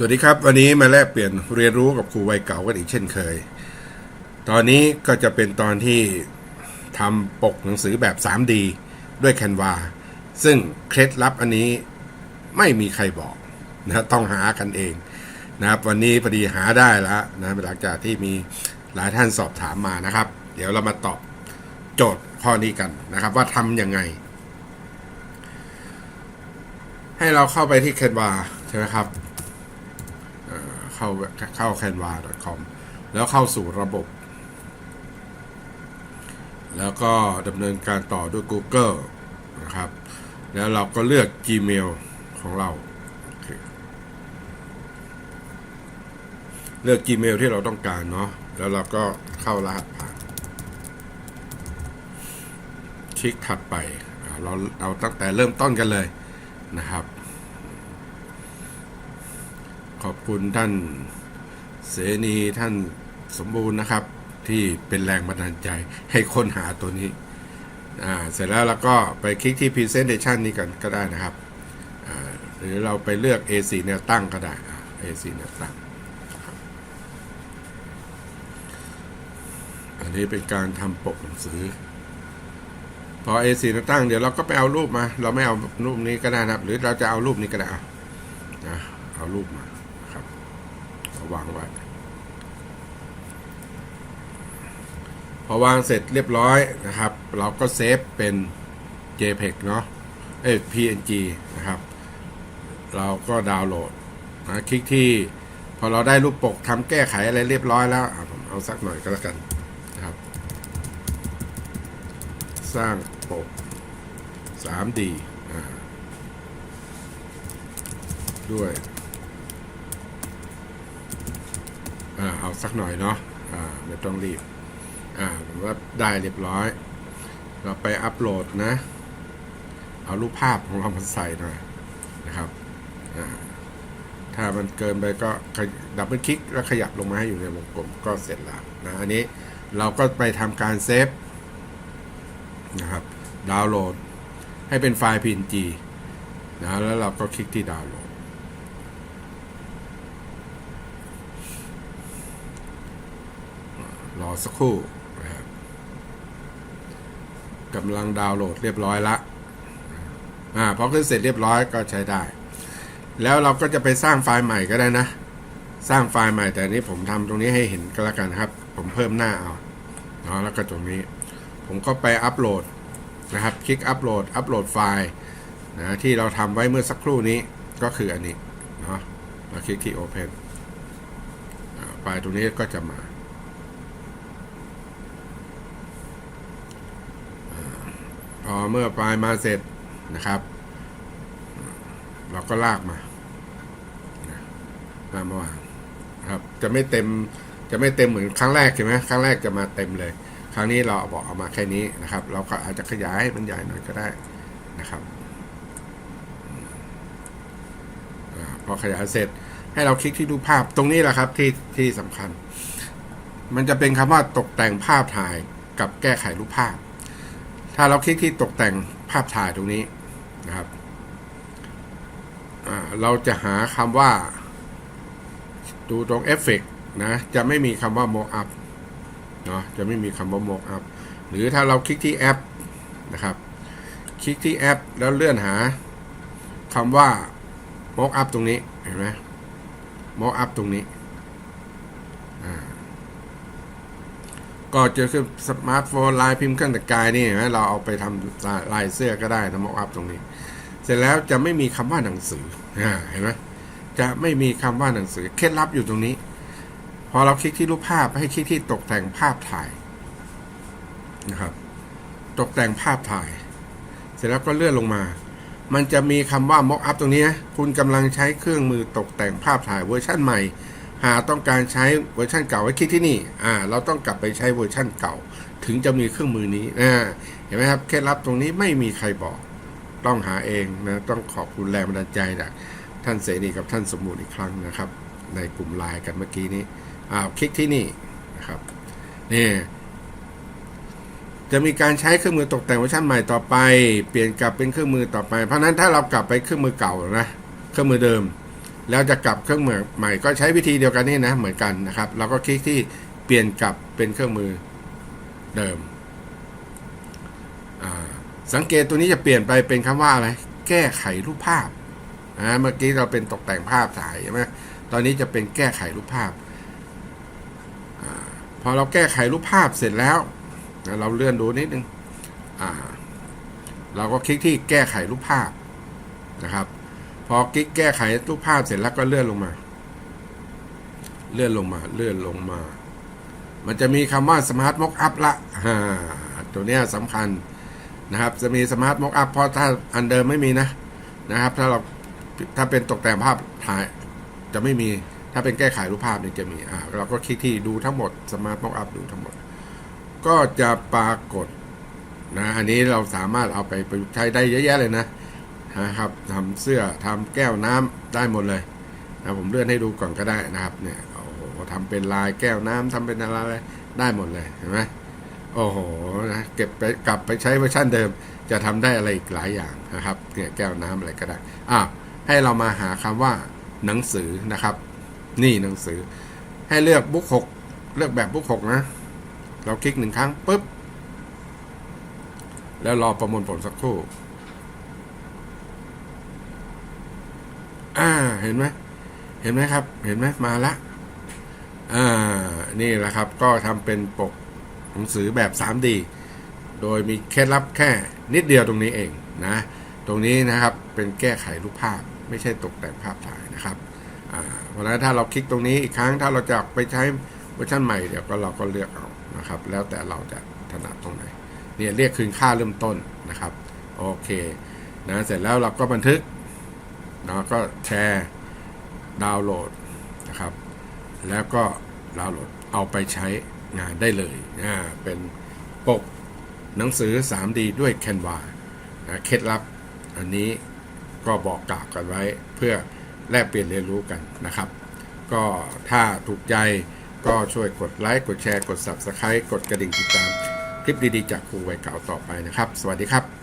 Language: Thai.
สวัสดีครับ วันนี้มาแลกเปลี่ยนเรียนรู้กับครูวัยเก่ากันอีกเช่นเคย ตอนนี้ก็จะเป็นตอนที่ทำปกหนังสือแบบ 3D ด้วยแคนวาซึ่งเคล็ดลับอันนี้ไม่มีใครบอกนะต้องหากันเองนะครับวันนี้พอดีหาได้แล้วนะหลังจากที่มีหลายท่านสอบถามมานะครับ เดี๋ยวเรามาตอบโจทย์ข้อนี้กันนะครับ ว่าทำยังไง ให้เราเข้าไปที่แคนวาใช่ไหมครับ เข้าเข้า canva.com แล้วเข้าสู่ระบบ แล้วก็ดำเนินการต่อด้วย Google นะครับ แล้วเราก็เลือก Gmail ของเราเเลือก Gmail ที่เราต้องการเนาะแล้วเราก็เข้ารหัสผ่านคลิกถัดไป เราเอาตั้งแต่เริ่มต้นกันเลยนะครับ ขอบคุณท่านเสนีท่านสมบูรณ์นะครับ ที่เป็นแรงบันดาลใจให้ค้นหาตัวนี้ อ่า เสร็จแล้วเราก็ไปคลิกที่ Presentation นี้กันก็ได้นะครับ อ่า หรือเราไปเลือก A4 แนวตั้งก็ได้อ่า A4 แนวตั้ง อันนี้เป็นการทำปกหนังสือ พอ A4 แนวตั้งเดี๋ยวเราก็ไปเอารูปมา เราไม่เอารูปนี้ก็ได้นะครับ หรือเราจะเอารูปนี้ก็ได้อะนะเอารูปมา วางไว้ พอวางเสร็จเรียบร้อยนะครับ เราก็เซฟเป็น JPEG เนาะเอ้ PNG นะครับ เราก็ดาวน์โหลดนะคลิกที่พอเราได้รูปปกทำแก้ไขอะไรเรียบร้อยแล้วผมเอาสักหน่อยก็แล้วกันนะครับ สร้างปก 3D ด้วย อ่า เอาสักหน่อยเนาะอ่าไม่ต้องรีบผมว่าได้เรียบร้อย เราไปอัปโหลดนะ เอารูปภาพของเรามาใส่หน่อยนะครับถ้ามันเกินไปก็ดับเบิลคลิกแล้วขยับลงมาให้อยู่ในวงกลมก็เสร็จแล้วนะอันนี้เราก็ไปทำการเซฟนะครับดาวน์โหลดให้เป็นไฟล์ PNG นะแล้วเราก็คลิกที่ดาวน์โหลด ร อสักครู่นะครับกำลังดาวน์โหลดเรียบร้อยละอ่าพอขึ้นเสร็จเรียบร้อยก็ใช้ได้ แล้วเราก็จะไปสร้างไฟล์ใหม่ก็ได้นะ สร้างไฟล์ใหม่แต่อันนี้ผมทำตรงนี้ให้เห็นก็แล้วกันครับ ผมเพิ่มหน้าเอาเนาะแล้วก็ตรงนี้ ผมก็ไปอัปโหลดนะครับ คลิกอัปโหลด อัปโหลดไฟล์นะที่เราทำไว้เมื่อสักครู่นี้ก็คืออันนี้เนาะแล้วคลิกที่ Open ไฟล์ตรงนี้ก็จะมา พ อเมื่อปลายมาเสร็จนะครับ เราก็ลากมานะลากมาวางนครับ จะไม่เต็มจะไม่เต็มเหมือนครั้งแรกใช่ไหมครั้งแรกจะมาเต็มเลย ครั้งนี้เราบอกเอามาแค่นี้นะครับ เราก็อาจจะขยายให้มันใหญ่หน่อยก็ได้นะครับอพอขยายเสร็จให้เราคลิกที่รูปภาพตรงนี้แหละครับที่ที่สำคัญ มันจะเป็นคำว่าตกแต่งภาพถ่ายกับแก้ไขรูปภาพ ถ้าเราคลิกที่ตกแต่งภาพถ่ายตรงนี้นะครับเราจะหาคำว่าดูตรงเอฟเฟกนะจะไม่มีคำว่า mock up เนาะจะไม่มีคำว่า mock up หรือถ้าเราคลิกที่แอปนะครับ คลิกที่แอป แล้วเลื่อนหาคำว่า mock up ตรงนี้เห็นไหม mock up ตรงนี้อ่า ก็จะคือสมาร์ทโฟนลายพิมพ์เครื่องแต่งกายนี่เห็นไหมเราเอาไปทำลายเสื้อก็ได้ทำมอกอัพตรงนี้ เสร็จแล้วจะไม่มีคำว่าหนังสือเห็นไหมจะไม่มีคำว่าหนังสือเคล็ดลับอยู่ตรงนี้ พอเราคลิกที่รูปภาพให้คลิกที่ตกแต่งภาพถ่ายนะครับ ตกแต่งภาพถ่าย เสร็จแล้วก็เลื่อนลงมา มันจะมีคำว่า mock up ตรงนี้ คุณกำลังใช้เครื่องมือตกแต่งภาพถ่ายเวอร์ชั่นใหม่ หากต้องการใช้เวอร์ชันเก่าไว้คลิกที่นี่อ่าเราต้องกลับไปใช้เวอร์ชันเก่า ถึงจะมีเครื่องมือนี้อ่าเห็นไหมครับเคล็ดลับตรงนี้ไม่มีใครบอก ต้องหาเองนะต้องขอบคุณแรงบันดาลใจจากท่านเสนีกับท่านสมบูรณ์อีกครั้งนะครับ ในกลุ่มไลน์กันเมื่อกี้นี้อ่าคลิกที่นี่นะครับนี่จะมีการใช้เครื่องมือตกแต่งเวอร์ชันใหม่ต่อไป เปลี่ยนกลับเป็นเครื่องมือต่อไป เพราะนั้นถ้าเรากลับไปเครื่องมือเก่านะ เครื่องมือเดิม แล้วจะกลับเครื่องมือใหม่ก็ใช้วิธีเดียวกันนี่นะเหมือนกันนะครับ เราก็คลิกที่เปลี่ยนกลับเป็นเครื่องมือเดิม สังเกตตัวนี้จะเปลี่ยนไปเป็นคำว่าอะไรแก้ไขรูปภาพนะเมื่อกี้เราเป็นตกแต่งภาพถ่ายใช่ไหมตอนนี้จะเป็นแก้ไขรูปภาพอาพอเราแก้ไขรูปภาพเสร็จแล้ว เราเลื่อนดูนิดนึงอ่าเราก็คลิกที่แก้ไขรูปภาพนะครับ พอคลิกแก้ไขรูปภาพเสร็จแล้วก็เลื่อนลงมา เลื่อนลงมา เลื่อนลงมา มันจะมีคำว่า Smart Mock Up ละอ่าตัวเนี้ยสำคัญนะครับ จะมี Smart Mock Up เพราะถ้าอันเดิมไม่มีนะนะครับ ถ้าเราถ้าเป็นตกแต่งภาพถ่ายจะไม่มีถ้าเป็นแก้ไขรูปภาพนี่จะมีอ่าเราก็คลิกที่ดูทั้งหมด Smart Mock Up ดูทั้งหมด ก็จะปรากฏนะอันนี้เราสามารถเอาไปประยุกต์ใช้ได้เยอะแยะเลยนะ นะครับทำเสื้อทำแก้วน้ำได้หมดเลยนะผมเลื่อนให้ดูก่อนก็ได้นะครับเนี่ยโอ้โหทำเป็นลายแก้วน้ำทำเป็นอะไรได้หมดเลยเห็นไหมโอ้โหนะเก็บไปกลับไปใช้เวอร์ชันเดิม จะทำได้อะไรอีกหลายอย่างนะครับเนี่ยแก้วน้ำอะไรก็ได้อะให้เรามาหาคำว่าหนังสือนะครับ นี่หนังสือ ให้เลือกบุ๊กหกเลือกแบบบุ๊กหกนะ เราคลิกหนึ่งครั้งปุ๊บ แล้วรอประมวลผลสักครู่ อ่า เห็นไหมเห็นไหมครับ เห็นไหมมาละอ่านี่แหละครับ ก็ทำเป็นปกหนังสือแบบ 3D โดยมีเคล็ดลับแค่นิดเดียวตรงนี้เองนะ ตรงนี้นะครับเป็นแก้ไขรูปภาพ ไม่ใช่ตกแต่งภาพถ่ายนะครับอ่าเพราะฉะนั้นถ้าเราคลิกตรงนี้อีกครั้งถ้าเราจะไปใช้เวอร์ชันใหม่เดี๋ยวก็เราก็เลือกเอานะครับ แล้วแต่เราจะถนัดตรงไหนเนี่ยเรียกคืนค่าเริ่มต้นนะครับ โอเคนะเสร็จแล้วเราก็บันทึก แล้วก็แชร์ดาวน์โหลดนะครับ แล้วก็ดาวน์โหลดเอาไปใช้งานได้เลยอ่เป็นปกหนังสือ 3D ด้วย Canva นะเคล็ดลับอันนี้ก็บอกกล่าวกันไว้เพื่อแลกเปลี่ยนเรียนรู้กันนะครับ ก็ถ้าถูกใจก็ช่วยกดไลค์ กดแชร์ กด Subscribe กดกระดิ่งติดตาม คลิปดีๆ จากครูวัยเก่าต่อไปนะครับ สวัสดีครับ